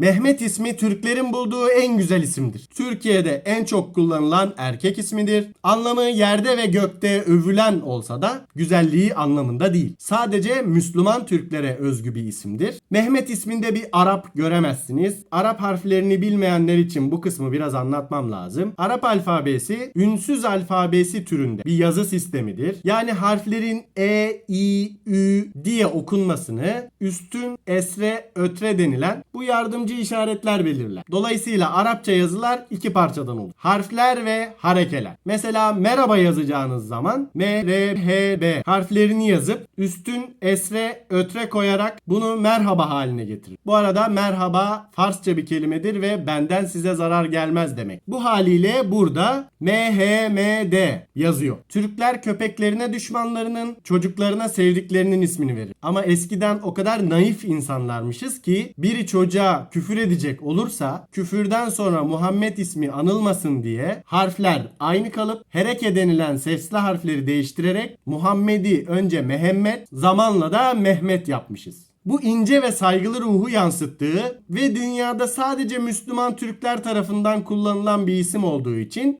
Mehmet ismi Türklerin bulduğu en güzel isimdir. Türkiye'de en çok kullanılan erkek ismidir. Anlamı yerde ve gökte övülen olsa da güzelliği anlamında değil. Sadece Müslüman Türklere özgü bir isimdir. Mehmet isminde bir Arap göremezsiniz. Arap harflerini bilmeyenler için bu kısmı biraz anlatmam lazım. Arap alfabesi ünsüz alfabesi türünde bir yazı sistemidir. Yani harflerin E, I, okunmasını üstün, esre, ötre denilen bu yardımcı işaretler belirler. Dolayısıyla Arapça yazılar iki parçadan olur. Harfler ve harekeler. Mesela merhaba yazacağınız zaman M, R, H, B harflerini yazıp üstün, esre, ötre koyarak bunu merhaba haline getirir. Bu arada merhaba Farsça bir kelimedir ve benden size zarar gelmez demek. Bu haliyle burada M, H, M, D yazıyor. Türkler köpeklerine düşmanlarının, çocuklarına sevdiklerinin ismini verir. Ama eskiden o kadar naif insanlarmışız ki biri çocuğa küfür edecek olursa küfürden sonra Muhammed ismi anılmasın diye harfler aynı kalıp hereke denilen sesli harfleri değiştirerek Muhammed'i önce Mehmet zamanla da Mehmet yapmışız. Bu ince ve saygılı ruhu yansıttığı ve dünyada sadece Müslüman Türkler tarafından kullanılan bir isim olduğu için